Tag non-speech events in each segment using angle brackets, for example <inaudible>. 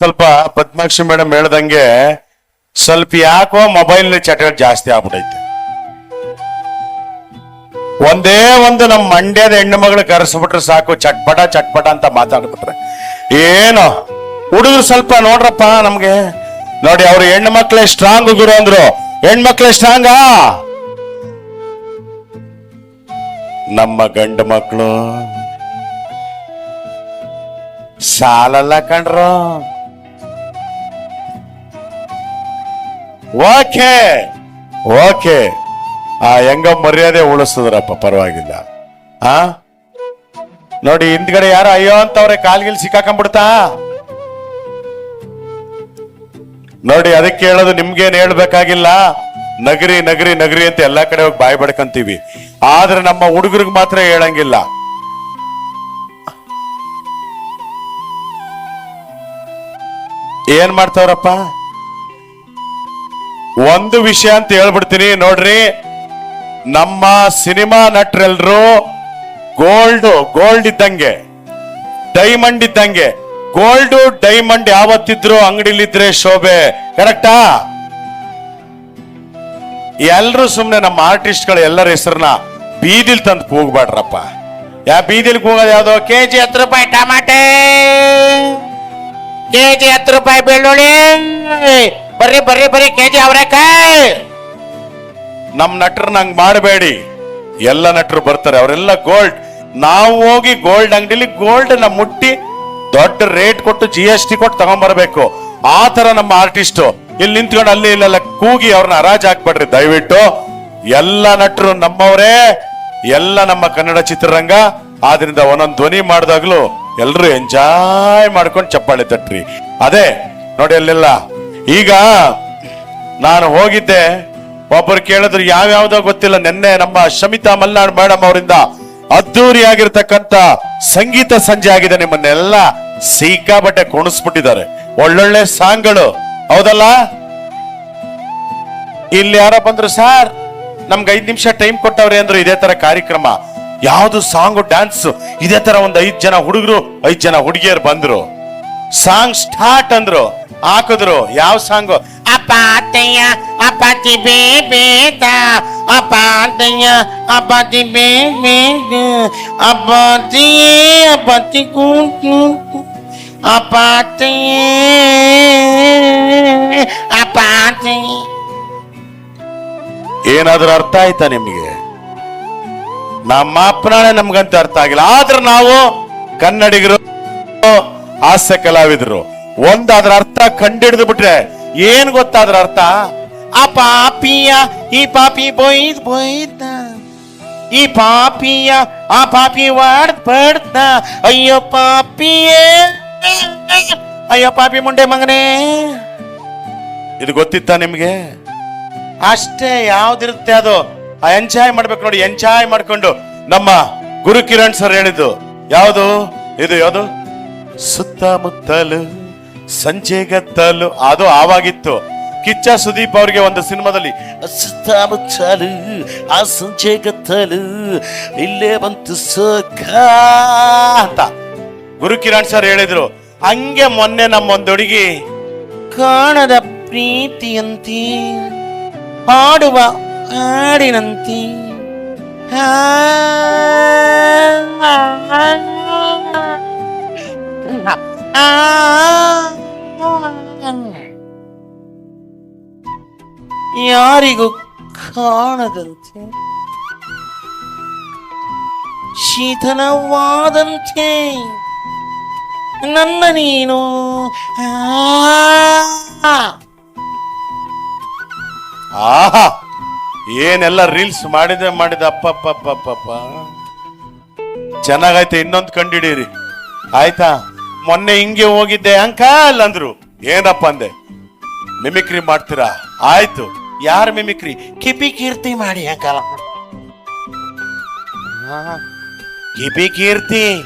ಸ್ವಲ್ಪ ಪದ್ಮಾಕ್ಷಿ ಮೇಡಮ್ ಹೇಳ್ದಂಗೆ ಸ್ವಲ್ಪ ಯಾಕೋ ಮೊಬೈಲ್ ಚಟ ಜಾಸ್ತಿ ಆಗ್ಬಿಟ್ಟೈತೆ ಒಂದೇ ಒಂದು ನಮ್ಮ ಮಂಡ್ಯದ ಹೆಣ್ಣು ಮಗಳು ಕರೆಸ್ಬಿಟ್ರೆ ಸಾಕು, ಚಟ್ಪಟ ಚಟ್ಪಟ ಅಂತ ಮಾತಾಡ್ಬಿಟ್ರೆ. ಏನು, ಹುಡುಗರು ಸ್ವಲ್ಪ ನೋಡ್ರಪ್ಪ ನಮ್ಗೆ. ನೋಡಿ, ಅವ್ರು ಹೆಣ್ಣು ಮಕ್ಳೇ ಸ್ಟ್ರಾಂಗ್ ಗುರು ಅಂದ್ರು. ಹೆಣ್ಮಕ್ಳೇ ಸ್ಟ್ರಾಂಗಾ ನಮ್ಮ ಗಂಡು ಮಕ್ಕಳು ಸಾಲಲ್ಲ ಕಣ್ರು. Okay okay. ಆ, ಹೆಂಗ ಮರ್ಯಾದೆ ಉಳಿಸಿದ್ರಪ್ಪ, ಪರವಾಗಿಲ್ಲ. ಆ? ನೋಡಿ, ಹಿಂದ್ಗಡೆ ಯಾರು ಅಯ್ಯೋ ಅಂತವ್ರೆ ಕಾಲ್ಗಿಲ್ ಸಿಕ್ಕಾಕೊಂಡ್ಬಿಡ್ತಾ? ನೋಡಿ, ಅದಕ್ಕೆ ಹೇಳೋದು ನಿಮ್ಗೇನು ಹೇಳ್ಬೇಕಾಗಿಲ್ಲ? ನಗರಿ ನಗರಿ ನಗರಿ ಅಂತ ಎಲ್ಲಾ ಕಡೆ ಹೋಗಿ ಬಾಯಿ ಬಡ್ಕಂತೀವಿ. ಆದ್ರೆ ನಮ್ಮ ಹುಡುಗರಿಗೆ ಮಾತ್ರ ಹೇಳಂಗಿಲ್ಲ. ಏನ್ ಮಾಡ್ತಾವ್ರಪ್ಪ? ಒಂದು ವಿಷಯ ಅಂತ ಹೇಳ್ಬಿಡ್ತೀನಿ. ನೋಡ್ರಿ, ನಮ್ಮ ಸಿನಿಮಾ ನಟರೆಲ್ಲರೂ ಗೋಲ್ಡ್ ಗೋಲ್ಡ್ ಇದ್ದಂಗೆ, ಡೈಮಂಡ್ ಇದ್ದಂಗೆ, ಗೋಲ್ಡ್, ಡೈಮಂಡ್ ಯಾವತ್ತಿದ್ರು ಅಂಗಡಿಲಿದ್ರೆ ಶೋಭೆ, ಕರೆಕ್ಟಾ? ಎಲ್ಲರೂ ಸುಮ್ಮನೆ ನಮ್ಮ ಆರ್ಟಿಸ್ಟ್ಗಳು ಎಲ್ಲರ ಹೆಸರನ್ನ ಬೀದಿಲ್ ತಂದು ಕೂಗ್ಬೇಡ್ರಪ್ಪ. ಯಾ ಬೀದಿಲ್ ಕೂಗೋದು ಯಾವ್ದೋ? ಕೆ ಜಿ ಹತ್ತು ರೂಪಾಯಿ ಟಮಾಟೆ. ಕೆಜಿ ಹತ್ತು ರೂಪಾಯಿ ಬೆಳ್ಳುಳ್ಳಿ. ಬರ್ರಿ ಬರ್ರಿ ಬರ್ರಿ, ಕೈ ನಮ್ ನಟರು ನಂಗ್ ಮಾಡಬೇಡಿ. ಎಲ್ಲ ನಟರು ಬರ್ತಾರೆ, ಅವರೆಲ್ಲ ಗೋಲ್ಡ್. ನಾವು ಹೋಗಿ ಗೋಲ್ಡ್ ಅಂಗಡಿಲಿ ಗೋಲ್ಡ್ನ ಮುಟ್ಟಿ ದೊಡ್ಡ ರೇಟ್ ಕೊಟ್ಟು ಜಿ ಎಸ್ ಟಿ ಕೊಟ್ಟು ತಗೊಂಡ್ಬರ್ಬೇಕು ಆ ತರ ನಮ್ಮ ಆರ್ಟಿಸ್ಟ್. ಇಲ್ಲಿ ನಿಂತ್ಕೊಂಡು ಅಲ್ಲಿ ಇಲ್ಲೆಲ್ಲ ಕೂಗಿ ಅವ್ರನ್ನ ಹರಾಜ್ ಹಾಕ್ಬೇಡ್ರಿ ದಯವಿಟ್ಟು. ಎಲ್ಲ ನಟರು ನಮ್ಮವರೇ, ಎಲ್ಲ ನಮ್ಮ ಕನ್ನಡ ಚಿತ್ರರಂಗ. ಆದ್ರಿಂದ ಒಂದೊಂದು ಧ್ವನಿ ಮಾಡಿದಾಗ್ಲೂ ಎಲ್ರು ಎಂಜಾಯ್ ಮಾಡ್ಕೊಂಡು ಚಪ್ಪಾಳೆ ತಟ್ರಿ. ಅದೇ, ನೋಡಿ ಅಲ್ಲೆಲ್ಲ ಈಗ ನಾನು ಹೋಗಿದ್ದೆ. ಒಬ್ಬರು ಕೇಳಿದ್ರು, ಯಾವ್ಯಾವ್ದೋ ಗೊತ್ತಿಲ್ಲ, ನಿನ್ನೆ ನಮ್ಮ ಶಮಿತಾ ಮಲ್ನಾಡ್ ಮೇಡಮ್ ಅವರಿಂದ ಅದ್ದೂರಿಯಾಗಿರ್ತಕ್ಕಂತ ಸಂಗೀತ ಸಂಜೆ ಆಗಿದೆ ನಿಮ್ಮನ್ನೆಲ್ಲ ಸಿಕ್ಕಾಬಟ್ಟೆ ಕುಣಿಸ್ಬಿಟ್ಟಿದ್ದಾರೆ. ಒಳ್ಳೊಳ್ಳೆ ಸಾಂಗ್ಗಳು, ಹೌದಲ್ಲ? ಇಲ್ಲಿ ಯಾರೋ ಬಂದ್ರು, ಸರ್, ನಮ್ಗೆ ಐದ್ ನಿಮಿಷ ಟೈಮ್ ಕೊಟ್ಟವ್ರೆ ಅಂದ್ರು ಇದೇ ತರ ಕಾರ್ಯಕ್ರಮ. ಯಾವ್ದು ಸಾಂಗು, ಡ್ಯಾನ್ಸ್, ಇದೇ ತರ ಒಂದ್ ಐದ್ ಜನ ಹುಡುಗರು, ಐದ್ ಜನ ಹುಡುಗಿಯರು ಬಂದ್ರು. ಸಾಂಗ್ ಸ್ಟಾರ್ಟ್ ಅಂದ್ರು ಹಾಕಿದ್ರು. ಯಾವ ಸಾಂಗು? ಅಪ್ಪ ಅತ್ತಯ್ಯ ಅಪ್ಪಾತಿ ಅಪಾತಯ್ಯ ಅಪ್ಪ ಅತ್ತಯ್ಯ ಅಪ್ಪಾತಿ ಅಪಾತಿ ಕೂತು. ಅಪ್ಪಾತಿ ಅಪ್ಪಾತಿ ಏನಾದ್ರೂ ಅರ್ಥ ಆಯ್ತಾ ನಿಮ್ಗೆ? ನಮ್ಮ ಅಪ್ಪನಾಳೆ ನಮ್ಗಂತ ಅರ್ಥ ಆಗಿಲ್ಲ. ಆದ್ರೆ ನಾವು ಕನ್ನಡಿಗರು ಹಾಸ್ಯ ಕಲಾವಿದರು. ಒಂದಾದ್ರ ಅರ್ಥ ಕಂಡಿಡಿದು ಬಿಟ್ರೆ ಏನ್ ಗೊತ್ತಾದ್ರ ಅರ್ಥ? ಆ ಪಾಪಿಯ, ಈ ಪಾಪಿ ಬೊಯ್ದ್ ಬೊಯ್ದ ಈ ಪಾಪಿಯ, ಆ ಪಾಪಿ ವಾಡ್ ಪಡ್ದ ಅಯ್ಯೋ ಪಾಪಿಯೇ. ಅಯ್ಯೋ ಪಾಪಿ ಮುಂಡೆ ಮಗನೇ. ಇದು ಗೊತ್ತಿತ್ತಾ ನಿಮ್ಗೆ? ಅಷ್ಟೇ ಯಾವ್ದಿರುತ್ತೆ ಅದು? ಆ ಎಂಜಾಯ್ ಮಾಡ್ಬೇಕು ನೋಡಿ ಎಂಜಾಯ್ ಮಾಡ್ಕೊಂಡು ನಮ್ಮ ಗುರು ಕಿರಣ್ ಸರ್ ಹೇಳಿದ್ದು. ಯಾವುದು? ಇದು ಯಾವುದು? ಸುತ್ತಮುತ್ತಲು ಸಂಜೆಗತ್ತಲು ಅದು ಆವಾಗಿತ್ತು ಕಿಚ್ಚ ಸುದೀಪ್ ಅವರಿಗೆ ಒಂದು ಸಿನಿಮಾದಲ್ಲಿ ಸುತ್ತಮುತ್ತಲು ಆ ಸಂಜೆಗತ್ತಲು ಇಲ್ಲೇ ಬಂತು ಸುಖ ಅಂತ ಗುರು ಕಿರಣ್ ಸರ್ ಹೇಳಿದ್ರು ಹಂಗೆ ಮೊನ್ನೆ ನಮ್ಮೊಂದು ಹುಡುಗಿ ಕಾಣದ ಪ್ರೀತಿಯಂತಿ ಹಾಡುವ ಹಾಡಿನಂತಿ ಯಾರಿಗೂ ಕಾಣದಂತೆ ಶೀತಲವಾದಂತೆ ನನ್ನ ನೀನು ಆ. ಆಹಾ ಏನೆಲ್ಲ ರೀಲ್ಸ್ ಮಾಡಿದೆ ಮಾಡಿದ ಅಪ್ಪಪ್ಪಪ್ಪಪ್ಪ. ಚೆನ್ನಾಗೈತೆ ಇನ್ನೊಂದು ಕಂಡಿಡೀರಿ. ಆಯ್ತಾ? ಮೊನ್ನೆ ಹಿಂಗೆ ಹೋಗಿದ್ದೆ ಅಂಕಲ್ ಅಂದ್ರು. ಏನಪ್ಪ ಅಂದೆ? ಮಿಮಿಕ್ರಿ ಮಾಡ್ತೀರಾ? ಆಯ್ತು. ಯಾರ ಮಿಮಿಕ್ರಿ? ಕಿಪಿ ಕೀರ್ತಿ ಮಾಡಿ ಅಂಕಲ್. ಕಿಪಿ ಕೀರ್ತಿ.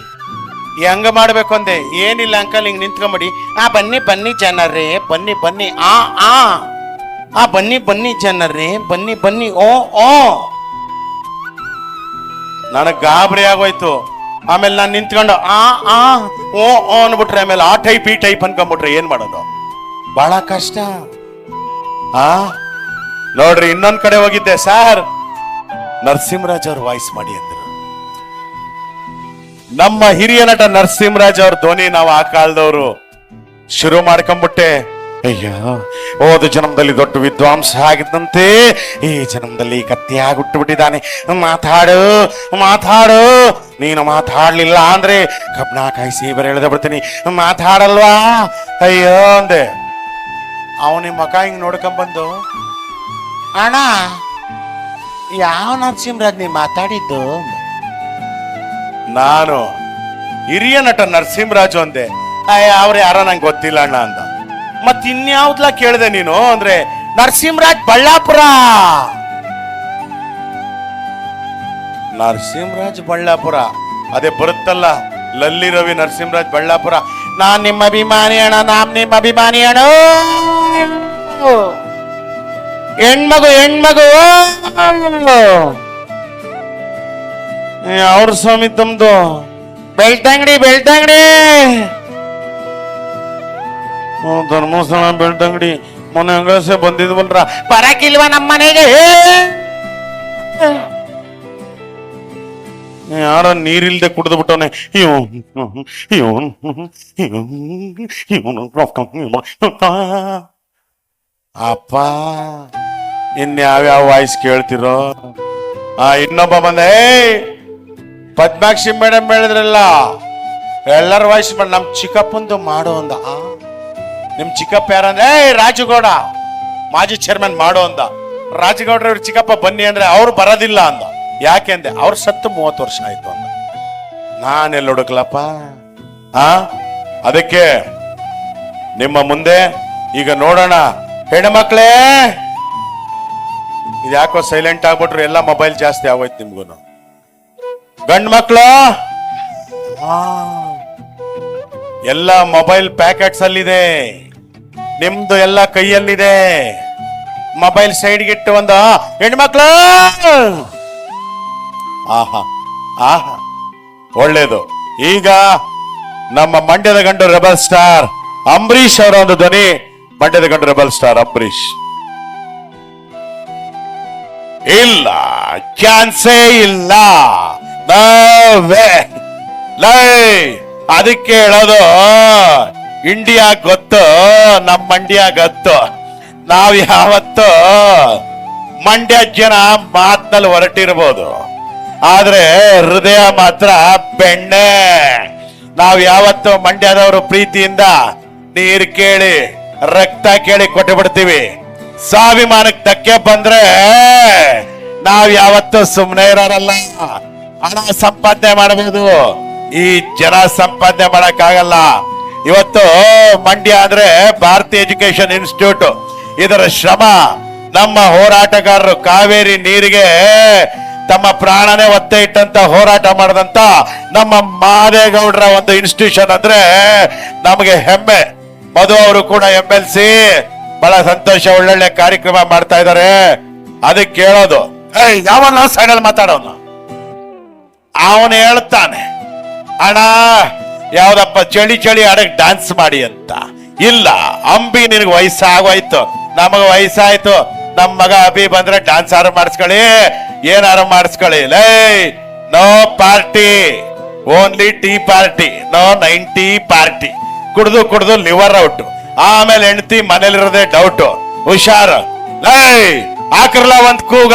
ಹೆಂಗ ಮಾಡ್ಬೇಕು ಅಂದೆ? ಏನಿಲ್ಲ ಅಂಕಲ್ ಹಿಂಗ್ ನಿಂತ್ಕೊಂಬಿಡಿ. ಆ ಬನ್ನಿ ಬನ್ನಿ ಜನರೇ ಬನ್ನಿ ಬನ್ನಿ ಆ ಆ. ಆ ಬನ್ನಿ ಬನ್ನಿ ಜನರೇ ಬನ್ನಿ ಬನ್ನಿ ಓ ಓ. ನನಗ್ ಗಾಬರಿ ಆಗೋಯ್ತು. ಆಮೇಲೆ ನಾನು ನಿಂತ್ಕೊಂಡು, ಆ ಆ, ಓ ಓ ಅಂದ್ಬಿಟ್ರೆ ಆಮೇಲೆ ಆ ಟೈಪ್ ಈ ಟೈಪ್ ಅನ್ಕೊಂಬಿಟ್ರೆ ಏನ್ ಮಾಡೋದು? ಬಹಳ ಕಷ್ಟ. ಆ? ನೋಡ್ರಿ, ಇನ್ನೊಂದ್ ಕಡೆ ಹೋಗಿದ್ದೆ, ಸರ್. ನರಸಿಂಹರಾಜ್ ಅವ್ರ ವಾಯ್ಸ್ ಮಾಡಿ ಅಂದ್ರು. ನಮ್ಮ ಹಿರಿಯ ನಟ ನರಸಿಂಹರಾಜ್ ಅವ್ರ ಧ್ವನಿ ನಾವು ಆ ಕಾಲದವರು ಶುರು ಮಾಡ್ಕೊಂಬಿಟ್ಟೆ. ಅಯ್ಯೋ ಹೋದ ಜನ್ಮದಲ್ಲಿ ದೊಡ್ಡ ವಿದ್ವಾಂಸ ಆಗಿದ್ದಂತೆ, ಈ ಜನ್ಮದಲ್ಲಿ ಕತ್ತಿ ಹುಟ್ಟು ಬಿಟ್ಟಿದ್ದಾನೆ ಮಾತಾಡು ಮಾತಾಡು. ನೀನು ಮಾತಾಡ್ಲಿಲ್ಲ ಅಂದ್ರೆ ಕಬ್ಣ ಕಾಯಿಸಿ ಬರ ಬಿಡ್ತೀನಿ. ಮಾತಾಡಲ್ವಾ? ಅಯ್ಯೋ ಅಂದೆ. ಅವನಿ ಮಕ ಹಿಂಗ್ ನೋಡ್ಕೊಂಡ್ಬಂದು ಅಣ್ಣ ಯಾವ ನರಸಿಂಹರಾಜ್ ನೀ ಮಾತಾಡಿದ್ದು? ನಾನು ಹಿರಿಯ ನಟ ನರಸಿಂಹರಾಜು ಅಂದೆ. ಅಯ್ಯ, ಅವ್ರು ಯಾರ ನಂಗೆ ಗೊತ್ತಿಲ್ಲ ಅಣ್ಣ ಅಂದ. ಮತ್ ಕೇಳಿದೆ ನೀನು? ಅಂದ್ರೆ, ನರಸಿಂಹರಾಜ್ ಬಳ್ಳಾಪುರ. ನರಸಿಂಹರಾಜ್ ಬಳ್ಳಾಪುರ. ಅದೇ ಬರುತ್ತಲ್ಲ, ಲಲ್ಲಿ ರವಿ ನರಸಿಂಹರಾಜ್ ಬಳ್ಳಾಪುರ. ನಾನ್ ನಿಮ್ಮ ಅಭಿಮಾನಿ ಅಣ್ಣ, ನಾನ್ ನಿಮ್ಮ ಅಭಿಮಾನಿ ಅಣ್ಣ. ಹೆಣ್ಮಗು ಹೆಣ್ಮಗು. ಅವ್ರ ಸ್ವಾಮಿ ತಮ್ದು. ಬೆಳ್ತಂಗಡಿ ಬೆಳ್ತಂಗಡಿ ಹ್ಞೂ, ಧರ್ಮಸ್ಥಳ ಬೆಳ್ತಂಗಡಿ ಮೊನ್ನೆ ಅಂಗಳಸೆ ಬಂದಿದ್ವಲ್ರ. ಬರಕಿಲ್ವಾ ನಮ್ಮ ಮನೆಗೆ ಯಾರ ನೀರಿಲ್ದೆ ಕುಡಿದು ಬಿಟ್ಟವನೆ? ಅಪ್ಪ ಇನ್ಯಾವ್ಯಾವ ವಾಯ್ಸ್ ಕೇಳ್ತಿರೋ? ಆ, ಇನ್ನೊಬ್ಬ ಬಂದೆ ಪದ್ಮಾಕ್ಷಿ ಮೇಡಮ್ ಹೇಳಿದ್ರಲ್ಲ, ಎಲ್ಲರ ವಾಯ್ಸ್ ಮಾಡಿ, ನಮ್ ಚಿಕ್ಕಪ್ಪಂದು ಮಾಡೋ ಅಂದ. ನಿಮ್ಮ ನಿಮ್ ಚಿಕ್ಕಪ್ಪ ಯಾರಂದ್ರೆ ರಾಜುಗೌಡ, ಮಾಜಿ ಚೇರ್ಮನ್ ಮಾಡೋ ಅಂದ. ರಾಜಗೌಡ್ರ ಇವ್ರ ಚಿಕ್ಕಪ್ಪ ಬನ್ನಿ ಅಂದ್ರೆ ಅವ್ರು ಬರೋದಿಲ್ಲ ಅಂದ. ಯಾಕೆ ಅವ್ರು ಸತ್ತು ಮೂವತ್ತು ವರ್ಷ ಆಯ್ತು ಅಂತ ನಾನೆಲ್ಲ ಹುಡುಕ್ಲಪ್ಪ? ಆ? ಅದಕ್ಕೆ ನಿಮ್ಮ ಮುಂದೆ ಈಗ ನೋಡೋಣ. ಹೆಣ್ಮಕ್ಳೇ ಇದ್ಯಾಕೋ ಸೈಲೆಂಟ್ ಆಗ್ಬಿಟ್ರು, ಎಲ್ಲ ಮೊಬೈಲ್ ಜಾಸ್ತಿ ಆಗೋಯ್ತು ನಿಮ್ಗೂ ಗಂಡ್ ಮಕ್ಳು! ಎಲ್ಲ ಮೊಬೈಲ್ ಪ್ಯಾಕೆಟ್ಸ್ ಅಲ್ಲಿದೆ. ನಿಮ್ದು ಎಲ್ಲ ಕೈಯಲ್ಲಿದೆ. ಮೊಬೈಲ್ ಸೈಡ್ಗಿಟ್ಟು ಒಂದು ಹೆಣ್ಮಕ್ಳು ಆಹಾ ಆಹಾ. ಒಳ್ಳೇದು. ಈಗ ನಮ್ಮ ಮಂಡ್ಯದ ಗಂಡು ರೆಬಲ್ ಸ್ಟಾರ್ ಅಂಬರೀಶ್ ಅವರ ಒಂದು ಧ್ವನಿ, ಮಂಡ್ಯದ ಗಂಡು ರೆಬಲ್ ಸ್ಟಾರ್ ಅಂಬರೀಷ್. ಇಲ್ಲ ಕ್ಯಾನ್ಸೇ ಇಲ್ಲ. ಲೈ, ಅದಕ್ಕೆ ಹೇಳೋದು, ಇಂಡಿಯಾ ಗೊತ್ತು, ನಮ್ಮ ಮಂಡ್ಯ ಗೊತ್ತು. ನಾವ್ ಯಾವತ್ತು ಮಂಡ್ಯ ಜನ ಮಾತ್ನಲ್ಲಿ ಹೊರಟಿರ್ಬೋದು. ಆದ್ರೆ ಹೃದಯ ಮಾತ್ರ ಬೆಣ್ಣೆ. ನಾವ್ ಯಾವತ್ತು ಮಂಡ್ಯದವರು ಪ್ರೀತಿಯಿಂದ ನೀರ್ ಕೇಳಿ, ರಕ್ತ ಕೇಳಿ ಕೊಟ್ಟು ಬಿಡ್ತೀವಿ ಸ್ವಾಭಿಮಾನಕ್ಕೆ ಧಕ್ಕೆ ಬಂದ್ರೆ ನಾವ್ ಯಾವತ್ತು ಸುಮ್ಮನೆ ಇರೋರಲ್ಲ. ಹಣ ಸಂಪಾದನೆ ಮಾಡಬಹುದು ಈ ಜನ ಸಂಪಾದನೆ ಮಾಡಕ್ಕಾಗಲ್ಲ. ಇವತ್ತು ಮಂಡ್ಯ ಅಂದ್ರೆ ಭಾರತೀಯ ಎಜುಕೇಶನ್ ಇನ್ಸ್ಟಿಟ್ಯೂಟ್. ಇದರ ಶ್ರಮ ನಮ್ಮ ಹೋರಾಟಗಾರರು ಕಾವೇರಿ ನೀರಿಗೆ ತಮ್ಮ ಪ್ರಾಣನೇ ಒತ್ತೆ ಇಟ್ಟಂತ ಹೋರಾಟ ಮಾಡದಂತ ನಮ್ಮ ಮಾದೇಗೌಡರ ಒಂದು ಇನ್ಸ್ಟಿಟ್ಯೂಷನ್ ಅಂದ್ರೆ ನಮಗೆ ಹೆಮ್ಮೆ. ಮಧು ಅವರು ಕೂಡ ಎಂ ಎಲ್ ಸಿ ಬಹಳ ಸಂತೋಷ, ಒಳ್ಳೊಳ್ಳೆ ಕಾರ್ಯಕ್ರಮ ಮಾಡ್ತಾ ಇದ್ದಾರೆ. ಅದಕ್ಕೆ ಕೇಳೋದು. ಏಯ್ ಯಾವನ್ನ ಸೈಡಲ್ಲಿ ಮಾತಾಡೋನು. ಅವನು ಹೇಳ್ತಾನೆ, ಅಣ್ಣ, ಯಾವ್ದಪ್ಪ ಚಳಿ ಚಳಿ ಆಡಕ್ ಡ್ಯಾನ್ಸ್ ಮಾಡಿ ಅಂತ. ಇಲ್ಲ, ಅಂಬಿ ನಿನಗೆ ವಯಸ್ಸಾಗೋಯ್ತು. ನಮಗ ವಯಸ್ಸಾಯ್ತು. ನಮ್ಮ ಮಗ ಅಭಿ ಬಂದ್ರೆ ಡ್ಯಾನ್ಸ್ ಆರು ಮಾಡಿಸ್ಕೊಳ್ಳಿ. ಏನಾರು ಮಾಡಿಸ್ಕೊಳ್ಳಿ. ಲೈ, no party, only tea party, no ninety party. ಕುಡ್ದು ಕುಡ್ದು ಲಿವರ್ ಔಟ್. ಆಮೇಲೆ ಹೆಂಡತಿ ಮನೇಲಿರೋದೇ ಡೌಟ್ ಹುಷಾರ್. ಲೈ, ಹಾಕ್ರಲ್ಲ ಒಂದ್ ಕೂಗ.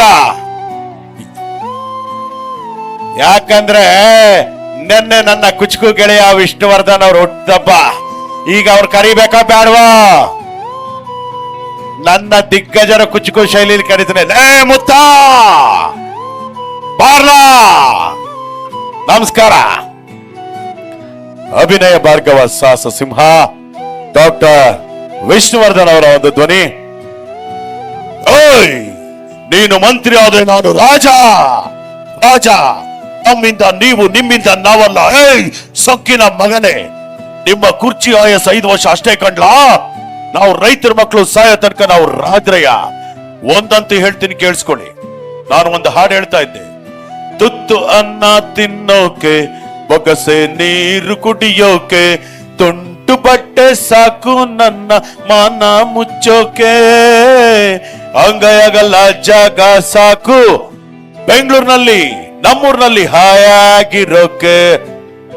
ಯಾಕಂದ್ರೆ ನಿನ್ನೆ ನನ್ನ ಕುಚುಕು ಗೆಳೆಯ ವಿಷ್ಣುವರ್ಧನ್ ಅವ್ರು ಹುಟ್ಟಿದಬ್ಬ ಈಗ ಅವ್ರು ಕರಿಬೇಕಾ ಬೇಡವಾ ನನ್ನ ದಿಗ್ಗಜರ ಕುಚುಕು ಶೈಲಿಯಲ್ಲಿ ಕರೀತಾನೆ. ಲೇ, ಮುತ್ತ! ಬಾರ್ಲಾ ನಮಸ್ಕಾರ. ಅಭಿನಯ ಭಾರ್ಗವ ಸಾಹಸ ಸಿಂಹ, ಡಾಕ್ಟರ್ ವಿಷ್ಣುವರ್ಧನ್ ಅವರ ಒಂದು ಧ್ವನಿ. ಓಯ್, ನೀನು ಮಂತ್ರಿ ಆದ್ರೆ ನಾನು ರಾಜ. ರಾಜ, ನಮ್ಮಿಂದ ನೀವು ನಿಮ್ಮಿಂದ ನಾವಲ್ಲ. ಏಯ್, ಸೊಕ್ಕಿನ ಮಗನೇ, ನಿಮ್ಮ ಕುರ್ಚಿ ಆಯಸ್ ಐದು ವರ್ಷ ಅಷ್ಟೇ ಕಂಡ್ಲಾ? ನಾವು ರೈತರ ಮಕ್ಕಳು ಸಾಯೋ ತನಕ ನಾವು ರಾದ್ರಯ್ಯ ಒಂದಂತೂ ಹೇಳ್ತೀನಿ ಕೇಳಿಸ್ಕೊಳ್ಳಿ. ನಾನು ಒಂದು ಹಾಡು ಹೇಳ್ತಾ ಇದ್ದೆ. ತುತ್ತು ಅನ್ನ ತಿನ್ನೋಕೆ, ಬೊಗಸೆ ನೀರು ಕುಡಿಯೋಕೆ, ತುಂಟು ಬಟ್ಟೆ ಸಾಕು ನನ್ನ ಮಾನ ಮುಚ್ಚೋಕೆ. ಅಂಗೈಯಾಗಲ್ಲ ಜಾಗ ಸಾಕು. ಬೆಂಗಳೂರಿನಲ್ಲಿ, ನಮ್ಮೂರಿನಲ್ಲಿ ಹಾಯಾಗಿರೋಕೆ.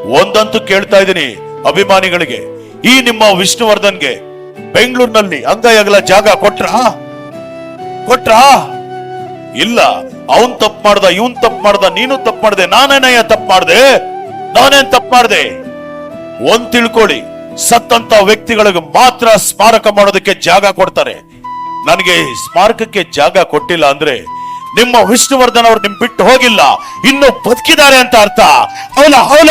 ಒಂದಂತೂ ಕೇಳ್ತಾ ಇದ್ದೀನಿ ಅಭಿಮಾನಿಗಳಿಗೆ. ಈ ನಿಮ್ಮ ವಿಷ್ಣುವರ್ಧನ್ಗೆ ಬೆಂಗಳೂರಿನಲ್ಲಿ ಅಂಗಯಗಲ ಜಾಗ ಕೊಟ್ರಾ? ಕೊಟ್ರಾ? ಇಲ್ಲ, ಅವನ್ ತಪ್ಪು ಮಾಡ್ದ, ಇವನ್ ತಪ್ಪು ಮಾಡ್ದ, ನೀನು ತಪ್ಪು ಮಾಡ್ದೆ ನಾನೇನಯ್ಯ ತಪ್ಪು ಮಾಡ್ದೆ, ನಾನೇನ್ ತಪ್ಪು ಮಾಡ್ದೆ? ಒಂದ್ ತಿಳ್ಕೊಳ್ಳಿ, ಸತ್ತಂತ ವ್ಯಕ್ತಿಗಳಿಗೆ ಮಾತ್ರ ಸ್ಮಾರಕ ಮಾಡೋದಕ್ಕೆ ಜಾಗ ಕೊಡ್ತಾರೆ. ನನಗೆ ಸ್ಮಾರಕಕ್ಕೆ ಜಾಗ ಕೊಟ್ಟಿಲ್ಲ ಅಂದ್ರೆ ನಿಮ್ಮ ವಿಷ್ಣುವರ್ಧನ್ ಅವ್ರು ನಿಮ್ ಬಿಟ್ಟು ಹೋಗಿಲ್ಲ, ಇನ್ನು ಬದುಕಿದ್ದಾರೆ ಅಂತ ಅರ್ಥ. ಹೌಲ ಹೌಲ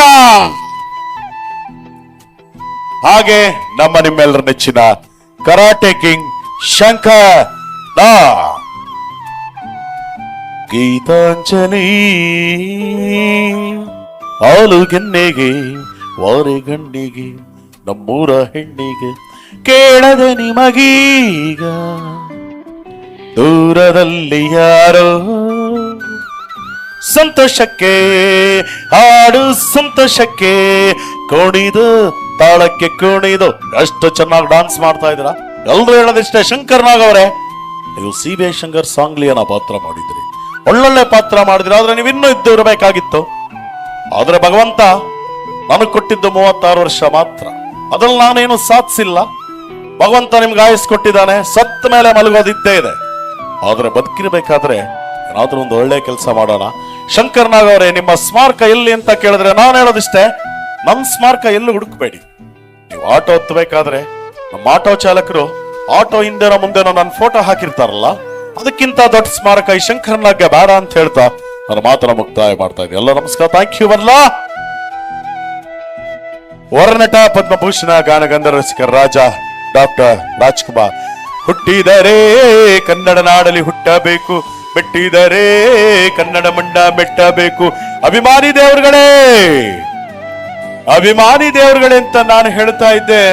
ಹಾಗೆ ನಮ್ಮ ನಿಮ್ಮೆಲ್ಲರ ನೆಚ್ಚಿನ ಕರಾಟೆ ಕಿಂಗ್ ಶಂಕರ್ ಗೀತಾಂಜಲಿ. ಆಲು ಗೆನ್ನೆಗೆ, ವಾರೆ ಗಣ್ಣಿಗೆ, ನಮ್ಮೂರ ಹೆಣ್ಣಿಗೆ ಕೇಳದೆ ನಿಮಗೀಗ. ದೂರದಲ್ಲಿ ಯಾರೋ ಸಂತೋಷಕ್ಕೆ, ಹಾಡು ಸಂತೋಷಕ್ಕೆ ಕುಣಿದು, ತಾಳಕ್ಕೆ ಕುಣಿದು, ಅಷ್ಟು ಚೆನ್ನಾಗಿ ಡಾನ್ಸ್ ಮಾಡ್ತಾ ಇದ್ರ ಎಲ್ರು ಹೇಳೋದಿಷ್ಟೇ, ಶಂಕರ್ ನಾಗ್ ಅವರೇ. ನೀವು ಸಿ ಬಿ ಶಂಕರ್ ಸಾಂಗ್ಲಿಯನ್ನ ಪಾತ್ರ ಮಾಡಿದ್ರಿ. ಒಳ್ಳೊಳ್ಳೆ ಪಾತ್ರ ಮಾಡಿದ್ರೆ, ಆದ್ರೆ ನೀವು ಇನ್ನೂ ಇದ್ದು ಇರಬೇಕಾಗಿತ್ತು. ಆದ್ರೆ ಭಗವಂತ ನನಗೆ ಕೊಟ್ಟಿದ್ದು ಮೂವತ್ತಾರು ವರ್ಷ ಮಾತ್ರ. ಅದ್ರಲ್ಲಿ ನಾನೇನು ಸಾಧಿಸಿಲ್ಲ. ಭಗವಂತ ನಿಮ್ಗೆ ಆಯಸ್ ಕೊಟ್ಟಿದ್ದಾನೆ ಸತ್ತ ಮೇಲೆ ಮಲಗೋದಿದ್ದೇ ಇದೆ. ಆದ್ರೆ ಬದುಕಿರ್ಬೇಕಾದ್ರೆ ಏನಾದ್ರೂ ಒಂದು ಒಳ್ಳೆ ಕೆಲಸ ಮಾಡೋಣ. ಶಂಕರ್ ನಾಗ್ ಅವರೇ, ನಿಮ್ಮ ಸ್ಮಾರಕ ಎಲ್ಲಿ ಅಂತ ಕೇಳಿದ್ರೆ ನಾನು ಹೇಳೋದಿಷ್ಟೇ ನಮ್ಮ ಸ್ಮಾರಕ ಎಲ್ಲೂ ಹುಡುಕ್ಬೇಡಿ. ನೀವು ಆಟೋ ಹತ್ತಬೇಕಾದ್ರೆ ನಮ್ಮ ಆಟೋ ಚಾಲಕರು ಆಟೋ ಹಿಂದೆನೋ ಮುಂದೆನೋ ನನ್ನ ಫೋಟೋ ಹಾಕಿರ್ತಾರಲ್ಲ ಅದಕ್ಕಿಂತ ದೊಡ್ಡ ಸ್ಮಾರಕ ಈ ಶಂಕರನಾಗೆ ಬೇಡ ಅಂತ ಹೇಳ್ತಾ ನನ್ನ ಮಾತ್ರ ಮುಕ್ತಾಯ ಮಾಡ್ತಾ ಇದ್ದೀನಿ. ಎಲ್ಲ ನಮಸ್ಕಾರ. ಥ್ಯಾಂಕ್ ಯು ಬರಲ್ಲ ವರನಟ ಪದ್ಮಭೂಷಣ, ಗಾನಗಂಧರ್ವ ರಸಿಕ ರಾಜ, ಡಾಕ್ಟರ್ ರಾಜ್ಕುಮಾರ್. ಹುಟ್ಟಿದರೆ ಕನ್ನಡ ನಾಡಲಿ ಹುಟ್ಟಬೇಕು, ಮೆಟ್ಟಿದರೆ ಕನ್ನಡ ಮಂಡ ಬೆಟ್ಟಬೇಕು ಅಭಿಮಾನಿ ದೇವರುಗಳೇ ಅಭಿಮಾನಿ ದೇವರುಗಳೇ ಅಂತ ನಾನು ಹೇಳ್ತಾ ಇದ್ದೆ.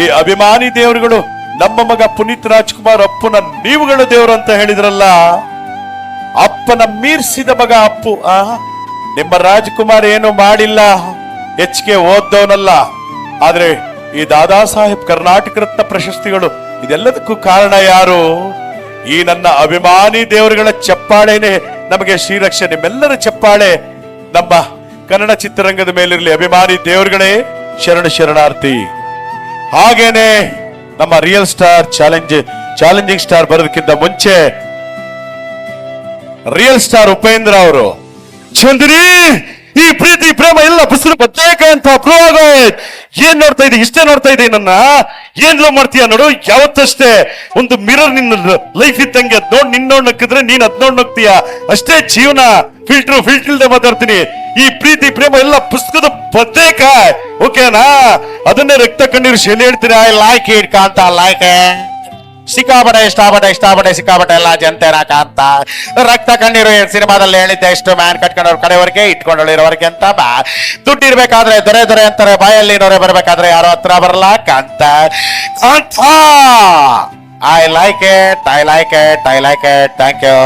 ಈ ಅಭಿಮಾನಿ ದೇವರುಗಳು ನಮ್ಮ ಮಗ ಪುನೀತ್ ರಾಜ್ಕುಮಾರ್ ಅಪ್ಪನ ನೀವುಗಳು ದೇವರು ಅಂತ ಹೇಳಿದ್ರಲ್ಲ? ಅಪ್ಪನ ಮೀರ್ಸಿದ ಮಗ ಅಪ್ಪು, ಆ? ನಿಮ್ಮ ರಾಜ್ಕುಮಾರ್ ಏನು ಮಾಡಿಲ್ಲ. ಹೆಚ್ಚಿಗೆ ಓದ್ದವನಲ್ಲ. ಆದ್ರೆ ಈ ದಾದಾ ಸಾಹೇಬ್ ಕರ್ನಾಟಕ ರತ್ನ ಪ್ರಶಸ್ತಿಗಳು ಇದೆಲ್ಲದಕ್ಕೂ ಕಾರಣ ಯಾರು? ಈ ನನ್ನ ಅಭಿಮಾನಿ ದೇವರುಗಳ ಚಪ್ಪಾಳೆನೆ ನಮಗೆ ಶ್ರೀರಕ್ಷೆ, ನಿಮ್ಮೆಲ್ಲರ ಚಪ್ಪಾಳೆ. ನಮ್ಮ ಕನ್ನಡ ಚಿತ್ರರಂಗದ ಮೇಲಿರಲಿ ಅಭಿಮಾನಿ ದೇವರುಗಳೇ, ಶರಣ ಶರಣಾರ್ಥಿ. ಹಾಗೇನೆ ನಮ್ಮ real star challenge challenging star ಬರೋದಕ್ಕಿಂತ ಮುಂಚೆ ರಿಯಲ್ ಸ್ಟಾರ್ ಉಪೇಂದ್ರ ಅವರು ಚಂದ್ರಿ ಈ ಪ್ರೀತಿ, ಪ್ರೇಮ ಎಲ್ಲ ಬಿಸಿಲು ಪ್ರತ್ಯೇಕ ಅಂತ ಪ್ರೂವ್ ಏನ್ ನೋಡ್ತಾ ಇದೆ? ಇಷ್ಟೇ ನೋಡ್ತಾ ಇದೆ ನನ್ನ? ಏನ್ ಲವ್ ಮಾಡ್ತೀಯ ನೋಡು? ಯಾವತ್ತಷ್ಟೇ ಒಂದು ಮಿರರ್ ನಿನ್ನ ಲೈಫ್ ಇದ್ದಂಗೆ ಅದ್ ನೋಡ್ ನಿನ್ ನೋಡ್ ನಕ್ಕಿದ್ರೆ ನೀನ್ ಅದ್ ನೋಡ್ ಅಷ್ಟೇ ಜೀವನ. ಫಿಲ್ಟರ್ ಫಿಲ್ಟರ್ ಇಲ್ದೆ ಮಾತಾಡ್ತೀನಿ. ಈ ಪ್ರೀತಿ, ಪ್ರೇಮ ಎಲ್ಲ ಪುಸ್ತಕದ ಪ್ರತ್ಯೇಕ ಓಕೆನಾ ಅದನ್ನೇ ರಕ್ತ ಕಣ್ಣೀರು ಶೆಲೆ ಹೇಳ್ತೀನಿ ಐ ಲೈಕ್ ಇಟ್ ಲೈಕ್ ಸಿಕ್ಕಾಪಟ್ಟೆ ಇಷ್ಟಪಟ್ಟೆ ಇಷ್ಟಪಟ್ಟೆ, ಸಿಕ್ಕಾಪಟ್ಟೆ ಎಲ್ಲ ಜನತೆನ ಕಾಂತ ರಕ್ತ ಕಣ್ಣೀರು ಸಿನಿಮಾದಲ್ಲಿ ಹೇಳಿದ್ದೆ ಎಷ್ಟು ಮ್ಯಾನ್ ಕಟ್ಕೊಂಡವ್ರ ಕಡೆವರೆಗೆ ಇಟ್ಕೊಂಡೋಳಿರೋವರೆಗೆ ಅಂತ ಬಾ. ದುಡ್ಡಿರ್ಬೇಕಾದ್ರೆ ದೊರೆ ದೊರೆ ಅಂತಾರೆ, ಬಾಯಲ್ಲಿ ನೋರೆ ಬರ್ಬೇಕಾದ್ರೆ ಯಾರೋ ಹತ್ರ ಬರಲ್ಲ ಕಾಂತ I like it I like it I like it thank you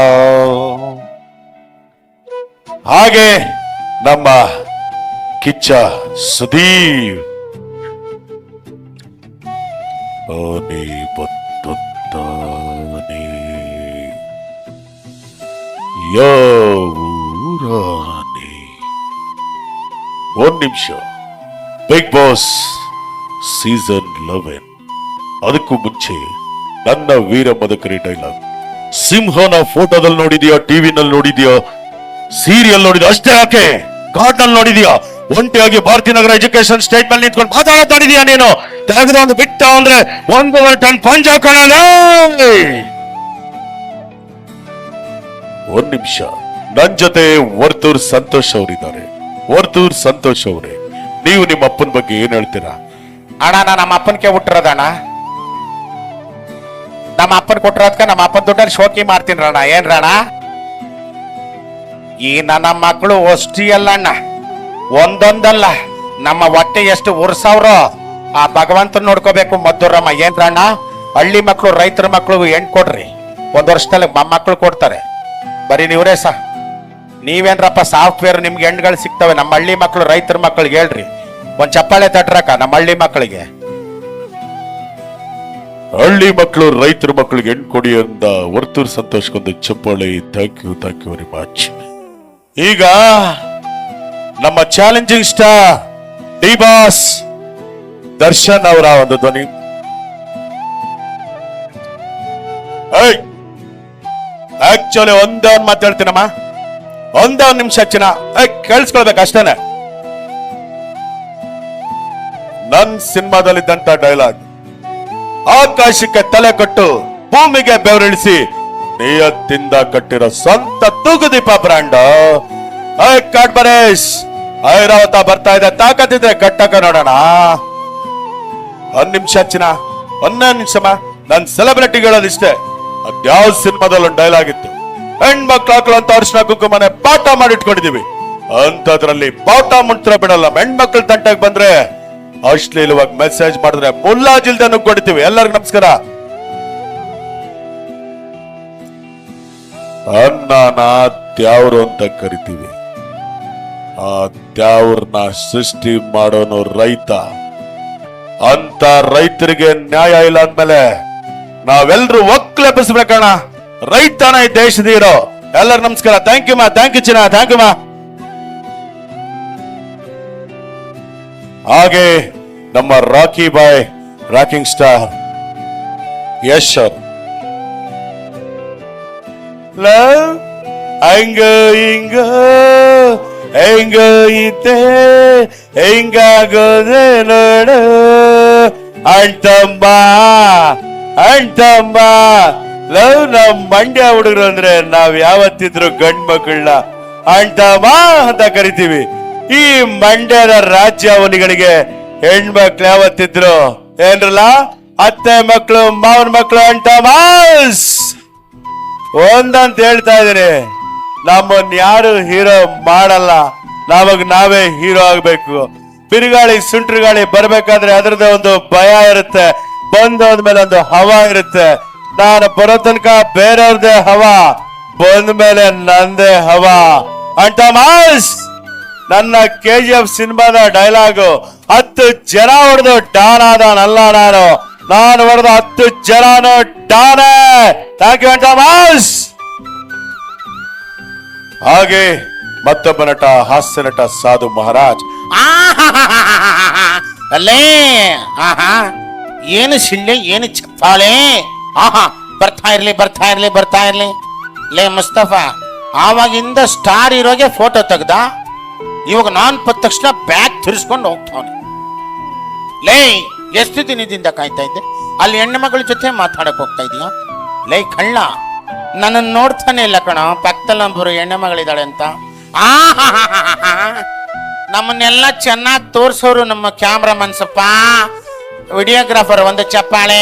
ಹಾಗೆ ನಮ್ಮ ಕಿಚ್ಚ ಸುದೀಪ್ ಓ, ನೀ ಯಾವೂರಾನೆ? ಒಂದು ನಿಮಿಷ. ಬಿಗ್ ಬಾಸ್ ಸೀಸನ್ ಲೆವೆನ್ ಅದಕ್ಕೂ ಮುಂಚೆ ನನ್ನ ವೀರ ಮದಕರಿ ಡೈಲಾಗ್ ಸಿಂಹನ ಫೋಟೋದಲ್ಲಿ ನೋಡಿದ್ಯಾ ಟಿವಿನಲ್ಲಿ ನೋಡಿದ್ಯಾ? ಸೀರಿಯಲ್ ನೋಡಿದ್ಯಾ? ಅಷ್ಟೇ ಯಾಕೆ? ಘಾಟ್ನಲ್ಲಿ ನೋಡಿದ್ಯಾ? ಒಂಟಿಯಾಗಿ ಭಾರತೀಯ ನಗರ ಎಜುಕೇಶನ್ ಸ್ಟೇಟ್ ಮೇಲೆ ನಿಂತ್ಕೊಂಡು ಮಾತಾಡೋದ್ ನೋಡಿದ್ಯಾ ನೀನು? ತೆಗೆದ ಒಂದು ಬಿಟ್ಟ ಅಂದ್ರೆ ಒಂದು ಟನ್ ಪಂಚ ಹಾಕೋಣ ಒಂದ್ ನಿಮಿಷ. ನನ್ ಜೊತೆ ವರ್ತೂರ್ ಸಂತೋಷ್ ಅವರಿದ್ದಾರೆ. ವರ್ತೂರ್ ಸಂತೋಷ್ ಅವರೇ, ನೀವು ನಿಮ್ಮ ಅಪ್ಪನ ಬಗ್ಗೆ ಏನ್ ಹೇಳ್ತೀರಾ? ಅಣ್ಣ, ನಾ ನಮ್ಮ ಅಪ್ಪನ್ಗೆ ಹುಟ್ಟಿರೋದಣ್ಣ ನಮ್ಮ ಅಪ್ಪನ ಕೊಟ್ಟಿರೋದ್ಕ ನಮ್ಮ ಅಪ್ಪನ ದುಡ್ಡಲ್ಲಿ ಶೋಕಿ ಮಾಡ್ತೀನಿ ರಣ ಏನ್ ರಣ ಈ ನನ್ನ ಮಕ್ಕಳು ಅಷ್ಟಿ ಅಲ್ಲಣ್ಣ ಒಂದೊಂದಲ್ಲ. ನಮ್ಮ ಹೊಟ್ಟೆ ಎಷ್ಟು ಉರ್ಸವ್ರೋ, ಆ ಭಗವಂತನ ನೋಡ್ಕೋಬೇಕು ಮದ್ದೂರಮ್ಮ. ಏನ್ ರಣ್ಣ ಹಳ್ಳಿ ಮಕ್ಕಳು ರೈತರ ಮಕ್ಕಳು ಹೆಣ್ ಕೊಡ್ರಿ. ಒಂದ್ ವರ್ಷದಲ್ಲಿ ಮಕ್ಕಳು ಕೊಡ್ತಾರೆ. ಬರೀ ನೀವ್ರೇ ಸ. ನೀವೇನ್ರಪ್ಪ ಸಾಫ್ಟ್ವೇರ್ ನಿಮ್ಗೆ ಹೆಣ್ಗಳು ಸಿಗ್ತವೆ, ನಮ್ಮ ಹಳ್ಳಿ ಮಕ್ಕಳು ರೈತರ ಮಕ್ಕಳಿಗೆ ಹೇಳ್ರಿ. ಒಂದ್ ಚಪ್ಪಾಳೆ ತಟ್ರಕ್ಕ ನಮ್ಮ ಹಳ್ಳಿ ಮಕ್ಕಳಿಗೆ ಹಳ್ಳಿ ಮಕ್ಕಳು ರೈತರ ಮಕ್ಕಳಿಗೆ ಹೆಣ್ಣು ಕೊಡಿ ಅಂದ ವರ್ತೂರ್ ಸಂತೋಷಕ್ಕೊಂದು ಚಪ್ಪಾಳೆ. Thank you thank you very much ಈಗ ನಮ್ಮ challenging star D boss Darshan ಅವರ ಒಂದು ಧ್ವನಿ. ಆಕ್ಚುಲಿ ಒಂದೇ ಒಂದ್ ಮಾತಾಡ್ತೀನಮ್ಮ ಒಂದೇ ನಿಮಿಷ ಚಿನ್ನ ಕೇಳಿಸ್ಕೊಳ್ಬೇಕು ಅಷ್ಟೇನೆ. ನನ್ ಸಿನಿಮಾದಲ್ಲಿದ್ದಂತ ಡೈಲಾಗ್. ಆಕಾಶಕ್ಕೆ ತಲೆ ಕಟ್ಟು ಭೂಮಿಗೆ ಬೆವರಿಳಿಸಿ ನಿಯತ್ತಿಂದ ಕಟ್ಟಿರೋ ಸ್ವಂತ ತೂಗುದೀಪ ಬ್ರಾಂಡ್ ಕಾಡ್ಬರೇಶ್, ಐರಾವತ ಬರ್ತಾ ಇದೆ ತಾಕತ್ತಿದ್ರೆ ಕಟ್ಟಕ ನೋಡೋಣ. ಒಂದ್ ನಿಮಿಷ ಚಿನ್ನ ಒಂದೇ ನಿಮಿಷಮ್ಮ ನನ್ ಸೆಲೆಬ್ರಿಟಿಗಳಲ್ಲಿ ಇಷ್ಟೇ ಅದ್ಯಾವ ಸಿನಿಮಾದಲ್ಲಿ ಒಂದು ಡೈಲಾಗ್ ಇತ್ತು. ಹೆಣ್ಮಕ್ಳು ಹಾಕಲು ಅಂತ ಅರ್ಶನ ಕುಂಕುಮನೆ ಪಾಠ ಮಾಡಿಟ್ಕೊಂಡಿದೀವಿ ಅಂತದ್ರಲ್ಲಿ ಪಾಠ ಮುಂತ್ರ ಬಿಡಲ್ಲ. ಹೆಣ್ಮಕ್ಳ ತಂಟಕ್ ಬಂದ್ರೆ ಅಶ್ಲೀಲವಾಗಿ ಮೆಸೇಜ್ ಮಾಡಿದ್ರೆ ಮುಲ್ಲಾಜಿಲ್ದೆ ಕೊಡ್ತೀವಿ. ಎಲ್ಲರಿಗೂ ನಮಸ್ಕಾರ. ಅನ್ನನ ತ್ಯಾವ್ರು ಅಂತ ಕರಿತೀವಿ. ಆ ತ್ಯಾವ್ರನ್ನ ಸೃಷ್ಟಿ ಮಾಡೋನು ರೈತ. ಅಂತ ರೈತರಿಗೆ ನ್ಯಾಯ ಇಲ್ಲ ಅಂದ್ಮೇಲೆ ನಾವೆಲ್ಲರೂ ಒಕ್ಲೆಬ್ಬಿಸ್ಬೇಕಣ್ಣ. ರೈತನ ಈ ದೇಶದ ಹೀರೋ. ಎಲ್ಲರೂ ನಮಸ್ಕಾರ. ಥ್ಯಾಂಕ್ ಯು ಮಾ. ಥ್ಯಾಂಕ್ ಯು ಚಿನ್ನ. ಥ್ಯಾಂಕ್ ಯು ಮಾ. ಹಾಗೆ ನಮ್ಮ Rocky boy, rocking star, Yash sir love ಹಂಗ ಹಿಂಗ ಹೆಂಗ ಇದ್ದೆ, ಹೆಂಗಾಗೋದೆ ನೋಡು. ಅಣ್ತಮ್ಮ ಅಣ್ತಮ್ಮ ಲವ್ ನಮ್ ಮಂಡ್ಯ ಹುಡುಗರು ಅಂದ್ರೆ ನಾವ್ ಯಾವತ್ತಿದ್ರು ಗಂಡ್ ಮಕ್ಕಳನ್ನ ಅಣ್ತಮ್ಮ ಅಂತ ಕರಿತೀವಿ. ಈ ಮಂಡ್ಯದ ರಾಜ್ಯ ಅವನಿಗಳಿಗೆ ಹೆಣ್ಮಕ್ಳು ಯಾವತ್ತಿದ್ರು ಏನ್ರಲ್ಲ? ಅತ್ತೆ ಮಕ್ಕಳು ಮಾವನ ಮಕ್ಕಳು ಅಂಟಮಾಸ್ ಒಂದಂತ ಹೇಳ್ತಾ ಇದೀನಿ ನಮ್ಮನ್ ಯಾರು ಹೀರೋ ಮಾಡಲ್ಲ. ನಮಗ್ ನಾವೇ ಹೀರೋ ಆಗ್ಬೇಕು. ಬಿರುಗಾಳಿ ಸುಂಟ್ರುಗಾಳಿ ಬರ್ಬೇಕಾದ್ರೆ ಅದ್ರದ್ದೇ ಒಂದು ಭಯ ಇರುತ್ತೆ. ಬಂದೋದ್ಮೇಲೆ ಒಂದು ಹವಾ ಇರುತ್ತೆ. ನಾನು ಬರೋ ತನಕ ಬೇರೆಯವ್ರದೇ ಹವಾ, ಬಂದ ಮೇಲೆ ನಂದೇ ಹವಾ. ಅಂಟ ಮಾಸ್ ನನ್ನ ಕೆ ಜಿ ಎಫ್ ಸಿನಿಮಾದ ಡೈಲಾಗು, ಹತ್ತು ಜನ ಹೊಡೆದು ಡಾನ್ ಆದನಲ್ಲ ನಾನು. ನಾನು ಹೊಡೆದು ಹತ್ತು ಜನನು ಡಾನೆ. ಥ್ಯಾಂಕ್ ಯು ಅಂಟ ಮಾಸ್ ಹಾಗೆ ಮತ್ತೊಬ್ಬ ನಟ, ಹಾಸ್ಯ ನಟ ಸಾಧು ಮಹಾರಾಜ್. ಅಲ್ಲೇ, ಆಹಾ. ಏನು ಸಿಳ್ಳೆ ಏನು ಚಪ್ಪಾಳೆ? ಆಹಾ, ಬರ್ತಾ ಇರ್ಲಿ ಬರ್ತಾ ಇರ್ಲಿ ಬರ್ತಾ ಇರ್ಲಿ. ಲೇ ಮುಸ್ತಫಾ, ಆವಾಗಿಂದ ಸ್ಟಾರ್ ಇರೋಗೆ ಫೋಟೋ ತೆಗ್ದ? ಇವಾಗ ನಾನು ಬಂದ ತಕ್ಷಣ ಬ್ಯಾಗ್ ತಿರ್ಸ್ಕೊಂಡು ಹೋಗ್ತಾವನೆ. ಲೇ, ಎಷ್ಟು ದಿನದಿಂದ ಕಾಯ್ತಾ ಇದ್ದೆ? ಅಲ್ಲಿ ಹೆಣ್ಣು ಮಗಳ ಜೊತೆ ಮಾತಾಡಕ್ ಹೋಗ್ತಾ ಇದೀಯಾ? ಲೇ ಕಳ್ಳ ನನ್ನನ್ನು ನೋಡ್ತಾನೆ ಇಲ್ಲ ಕಣ ಪಕ್ಕದಲ್ಲಿ ಹೆಣ್ಣು ಮಗಳಿದ್ದಾಳೆ ಅಂತ. ನಮ್ಮನ್ನೆಲ್ಲ ಚೆನ್ನಾಗಿ ತೋರ್ಸೋರು ನಮ್ಮ ಕ್ಯಾಮ್ರಾ ಮನ್ಸಪ್ಪ ವಿಡಿಯೋಗ್ರಾಫರ್ ಒಂದು ಚಪ್ಪಾಳೆ.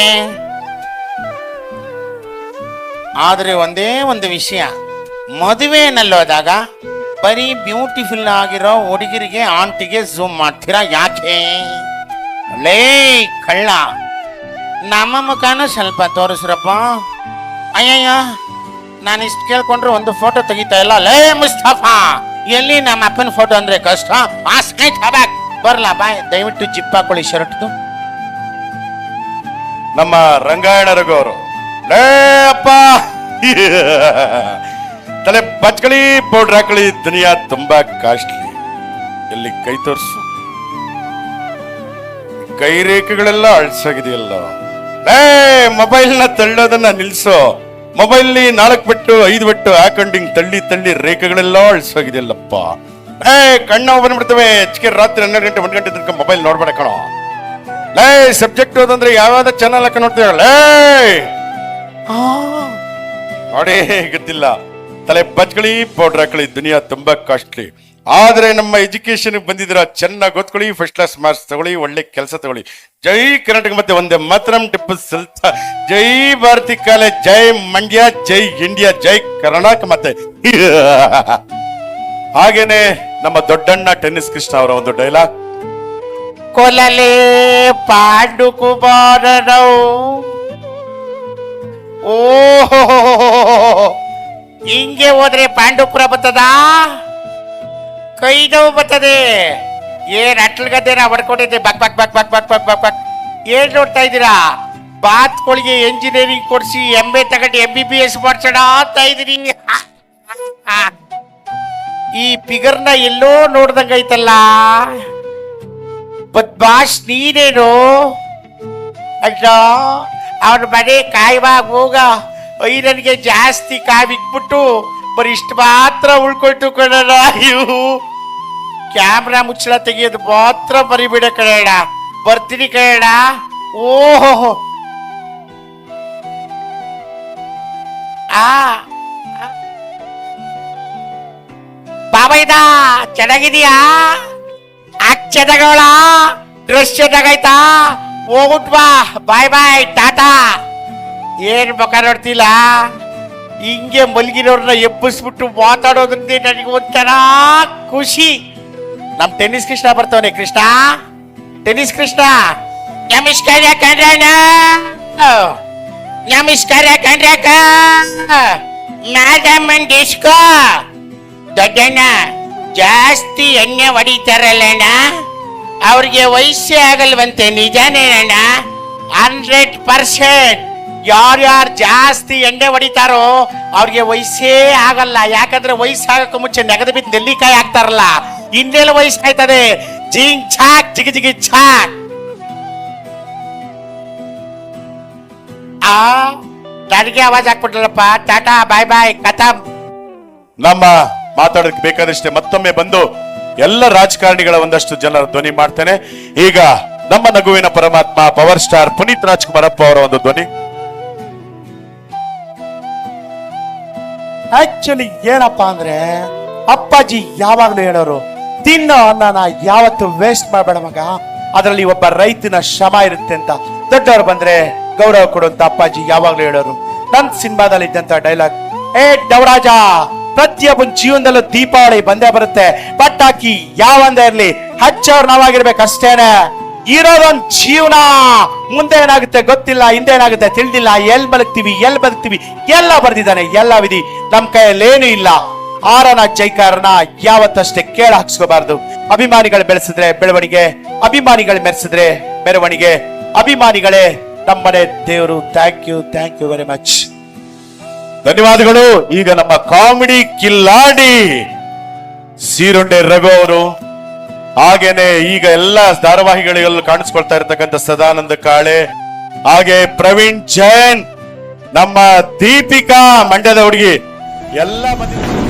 ಆದ್ರೆ ಒಂದೇ ಒಂದು ವಿಷಯ. ಮದುವೆನಲ್ಲೋದಾಗ ಬರೀ ಬ್ಯೂಟಿಫುಲ್ ಆಗಿರೋ ಹುಡುಗಿರಿಗೆ ಆಂಟಿಗೆ ಝೂಮ್ ಮಾಡ್ತೀರಾ? ಯಾಕೆ? ಲೇ ಕಳ್ಳ, ನಮ್ಮ ಮುಖಾನು ಸ್ವಲ್ಪ ತೋರಿಸ್ರಪ್ಪ. ಅಯ್ಯಯ್ಯ, ನಾನು ಇಷ್ಟು ಕೇಳ್ಕೊಂಡ್ರೆ ಒಂದು ಫೋಟೋ ತೆಗಿತಾ ಇಲ್ಲ. ಲೇ ಮುಸ್ತಫಾ, ಎಲ್ಲಿ ನಮ್ಮ ಅಪ್ಪನ ಫೋಟೋ ಅಂದ್ರೆ ಕಷ್ಟ? ತಬಾಕ್ ಬರ್ಲಾ, ಬಾಯ್. ದಯವಿಟ್ಟು ಜಿಪ್ ಹಾಕೊಳ್ಳಿ ಶರ್ಟ್ದು. ನಮ್ಮ ರಂಗಾಯಣ ರಘು ತಲೆ ಬಚ್ಕಳಿ ಪೌಡ್ರ್ ಹಾಕಳಿ ದುನಿಯಾ ತುಂಬಾ ಕಾಸ್ಟ್ಲಿ ಎಲ್ಲಿ ಕೈ ತೋರಿಸು. ಕೈ ರೇಖೆಗಳೆಲ್ಲ ಅಳ್ಸಾಗಿದೆಯಲ್ಲ. ಲೇ ಮೊಬೈಲ್ನ ತಳ್ಳೋದನ್ನ ನಿಲ್ಸೋ. ಮೊಬೈಲ್ಲಿ ನಾಲ್ಕು ಬಿಟ್ಟು ಐದು ಬಿಟ್ಟು ಹಾಕೊಂಡು ಹಿಂಗ್ ತಳ್ಳಿ ತಳ್ಳಿ ರೇಖೆಗಳೆಲ್ಲ ಅಳ್ಸೋಗಿದೆಯಲ್ಲಪ್ಪ. ಏ, ಕಣ್ಣ ಬಂದ್ಬಿಡ್ತವೆ ಹೆಚ್ಚಿಗೆ ರಾತ್ರಿ ಹನ್ನೆರಡು ಗಂಟೆ ಒಂದು ಗಂಟೆ ತನಕ ಮೊಬೈಲ್ ನೋಡ್ಬೇಡ ಕಣೋ. ಲೇ ಸಬ್ಜೆಕ್ಟ್ ಓದಂದ್ರೆ ಯಾವ್ಯಾವ ಚಾನಲ್ ಹಾಕ ನೋಡ್ತೀರ ನೋಡಿ ಗೊತ್ತಿಲ್ಲ. ತಲೆ ಬಚ್ಕಳಿ ಪೌಡರ್ ಹಾಕಳಿ, ದುನಿಯಾ ತುಂಬಾ ಕಾಸ್ಟ್ಲಿ ಆದ್ರೆ ನಮ್ಮ ಎಜುಕೇಶನ್ ಬಂದಿದ್ರ ಚೆನ್ನಾಗಿ ಓದ್ಕೊಳ್ಳಿ ಫಸ್ಟ್ ಕ್ಲಾಸ್ ಮಾರ್ಕ್ಸ್ ತಗೊಳ್ಳಿ, ಒಳ್ಳೆ ಕೆಲಸ ತಗೊಳ್ಳಿ. ಜೈ ಕರ್ನಾಟಕ ಮತ್ತೆ ಒಂದೇ ಮಾತರಂ, ಟಿಪ್ಪು ಸುಲ್ತಾನ್ ಜೈ ಭಾರತಿ ಕಾಲೇಜ್ ಜೈ ಮಂಡ್ಯ, ಜೈ ಇಂಡಿಯಾ, ಜೈ ಕರ್ನಾಟಕ ಮತ್ತೆ. <laughs> ಹಾಗೇನೆ ನಮ್ಮ ದೊಡ್ಡಣ್ಣ ಟೆನ್ನಿಸ್ ಕೃಷ್ಣ ಅವರ ಒಂದು ಡೈಲಾಗ್. ಕೊಲಲೆ ಪಾಂಡು ಕುಮಾರನವು ಓ ಹಿಂಗೆ ಹೋದ್ರೆ ಪಾಂಡುಪುರ ಬರ್ತದ ಕೈದವು ಬರ್ತದೆ ಏನ್ ಅಟ್ಲಗದ್ದೇನ ಹೊಡ್ಕೊಂಡಿದ್ದೆ? ಬಕ್ ಬಕ್ ಬಕ್ ಬಕ್ ಬಕ್ ಬಕ್ ಬಕ್ ಬಕ್. ಏನ್ ನೋಡ್ತಾ ಇದ್ದೀರಾ? ಬಾತ್ಗಳಿಗೆ ಎಂಜಿನಿಯರಿಂಗ್ ಕೊಡಿಸಿ ಎಂ ಎ ತಗೊಂಡು ಎಂ ಬಿ ಬಿ ಎಸ್ ಮಾಡ್ಸೋಣ ಅಂತ ಇದ್ರಿ ಈ ಫಿಗರ್ನ ಎಲ್ಲೋ ನೋಡ್ದಂಗೈತಲ್ಲ ಬದ್ಮಾಶ್ ನೀನೇನು? ಅಯ್ಯ ಅವನ ಮನೆ ಕಾಯುವಾಗ ಹೋಗ ಐರನ್ಗೆ ಜಾಸ್ತಿ ಕಾಯಿ ಬಿಟ್ಬಿಟ್ಟು ಬರೀ ಇಷ್ಟು ಮಾತ್ರ ಉಳ್ಕೊಟ್ಟು ಕಣಣ ಇವು ಕ್ಯಾಮ್ರಾ ಮುಚ್ಚಳ ತೆಗಿಯೋದು ಮಾತ್ರ ಬರಿಬಿಡ ಕಣ ಬರ್ತೀನಿ ಕಣ ಓಹೋ. ಆ ಬಾಬೈದ ಚೆನ್ನಾಗಿದೀಯಾ? ಅಚ್ಚದಗಳ ಡ್ರೆಸ್ ಚೆನ್ನಾಗೈತಾ ಹೋಗುಟ್ ಬಾ ಬಾಯ್ ಬಾಯ್ ಟಾಟಾ. ಏನ್ ಮುಖ ನೋಡ್ತಿಲ್ಲ? ಹಿಂಗೆ ಮಲಗಿರೋರ್ನ ಎಬ್ಬಿಸ್ಬಿಟ್ಟು ಮಾತಾಡೋದ್ರಿಂದ ನನಗೆ ಒಂಥರ ಖುಷಿ. ನಮ್ ಟೆನ್ನಿಸ್ ಕೃಷ್ಣ ಬರ್ತವನೆ, ಕೃಷ್ಣ. ಟೆನ್ನಿಸ್ ಕೃಷ್ಣ. ನಮಸ್ಕಾರ ಕಣ್ರಣ್ಣ ನಮಸ್ಕಾರ ಕಣ್ರಕ್ಕ ಅಂಡ್ ಡಿಸ್ಕೋ ದೊಡ್ಡಣ್ಣ, ಜಾಸ್ತಿ ಎಣ್ಣೆ ಹೊಡಿತಾರಲ್ಲಣ್ಣ. ಅವ್ರಿಗೆ ವಯಸ್ಸೇ ಆಗಲ್ವಂತೆ ನಿಜಾನೇನಣ್ಣ ಹಂಡ್ರೆಡ್ ಪರ್ಸೆಂಟ್. ಯಾರ್ಯಾರು ಜಾಸ್ತಿ ಎಣ್ಣೆ ಹೊಡಿತಾರೋ ಅವ್ರಿಗೆ ವಯಸ್ಸೇ ಆಗಲ್ಲ. ಯಾಕಂದ್ರೆ ವಯಸ್ಸಾಗಕ್ಕೆ ಮುಂಚೆ ನೆಗದ ಬಿದ್ದು ನೆಲ್ಲಿಕಾಯಿ ಹಾಕ್ತಾರಲ್ಲ, ಇನ್ನೆಲ್ಲ ವಯಸ್ಸಾಯ್ತದೆ. ಜಿಂಗ್ ಛಾಕ್, ಜಿಗಿ ಜಿಗಿ ಛಾಕ್. ಆ, ನನಗೆ ಆವಾಜ್ ಹಾಕ್ಬಿಟ್ರಪ್ಪ ಟಾಟಾ, ಬಾಯ್ ಬಾಯ್ ಕಥಮ್ ನಮ್ಮ ಮಾತಾಡೋದಕ್ಕೆ ಬೇಕಾದಷ್ಟೇ ಮತ್ತೊಮ್ಮೆ ಬಂದು ಎಲ್ಲ ರಾಜಕಾರಣಿಗಳ ಒಂದಷ್ಟು ಜನರ ಧ್ವನಿ ಮಾಡ್ತೇನೆ. ಈಗ ನಮ್ಮ ನಗುವಿನ ಪರಮಾತ್ಮ ಪವರ್ ಸ್ಟಾರ್ ಪುನೀತ್ ರಾಜ್ಕುಮಾರಪ್ಪ ಅವರ ಒಂದು ಧ್ವನಿ. ಆಕ್ಚುಲಿ ಏನಪ್ಪಾ ಅಂದ್ರೆ, ಅಪ್ಪಾಜಿ ಯಾವಾಗ್ಲೂ ಹೇಳೋರು, ತಿನ್ನೋ ಅನ್ನನ ಯಾವತ್ತು ವೇಸ್ಟ್ ಮಾಡಬೇಡ ಮಗ. ಅದರಲ್ಲಿ ಒಬ್ಬ ರೈತನ ಶ್ರಮ ಇರುತ್ತೆ ಅಂತ. ದೊಡ್ಡವರು ಬಂದ್ರೆ ಗೌರವ ಕೊಡುವಂತ ಅಪ್ಪಾಜಿ ಯಾವಾಗ್ಲೂ ಹೇಳೋರು. ನನ್ ಸಿನಿಮಾದಲ್ಲಿ ಇದ್ದಂತ ಡೈಲಾಗ್ ಏ, ಡವರಾಜ ಪ್ರತಿಯೊಬ್ಬನ ಜೀವನದಲ್ಲೂ ದೀಪಾವಳಿ ಬಂದೇ ಬರುತ್ತೆ. ಪಟಾಕಿ ಯಾವಂದೇ ಇರ್ಲಿ ಹಚ್ಚವ್ರು ನಾವಾಗಿರ್ಬೇಕಷ್ಟೇನೆ. ಇರೋದೊಂದ್ ಜೀವನ. ಮುಂದೆ ಏನಾಗುತ್ತೆ ಗೊತ್ತಿಲ್ಲ, ಹಿಂದೆ ಏನಾಗುತ್ತೆ ತಿಳಿದಿಲ್ಲ. ಎಲ್ ಬದುಕ್ತಿವಿ ಎಲ್ ಬದುಕ್ತಿವಿ, ಎಲ್ಲ ಬರ್ದಿದ್ದಾನೆ, ಎಲ್ಲ ವಿಧಿ. ನಮ್ ಕೈಯಲ್ಲಿ ಏನು ಇಲ್ಲ. ಆರನ ಜೈಕಾರನ ಯಾವತ್ತಷ್ಟೇ ಕೇಳ ಹಾಕ್ಸ್ಕೋಬಾರ್ದು. ಅಭಿಮಾನಿಗಳು ಬೆಳೆಸಿದ್ರೆ ಬೆಳವಣಿಗೆ, ಅಭಿಮಾನಿಗಳು ಮೆರೆಸಿದ್ರೆ ಮೆರವಣಿಗೆ. ಅಭಿಮಾನಿಗಳೇ, ನಮ್ಮನೆ ದೇವರು thank you thank you very much ಧನ್ಯವಾದಗಳು. ಈಗ ನಮ್ಮ ಕಾಮಿಡಿ ಕಿಲ್ಲಾಡಿ ಸೀರುಂಡೆ ರಘು ಅವರು. ಹಾಗೇನೆ ಈಗ ಎಲ್ಲ ಧಾರಾವಾಹಿಗಳಿಗೆಲ್ಲ ಕಾಣಿಸ್ಕೊಳ್ತಾ ಇರತಕ್ಕಂಥ ಸದಾನಂದ ಕಾಳೆ, ಹಾಗೆ ಪ್ರವೀಣ್ ಜೈನ್, ನಮ್ಮ ದೀಪಿಕಾ ಮಂಡ್ಯದ ಹುಡುಗಿ. ಎಲ್ಲ ಬಂದಿದ್ದಾರೆ.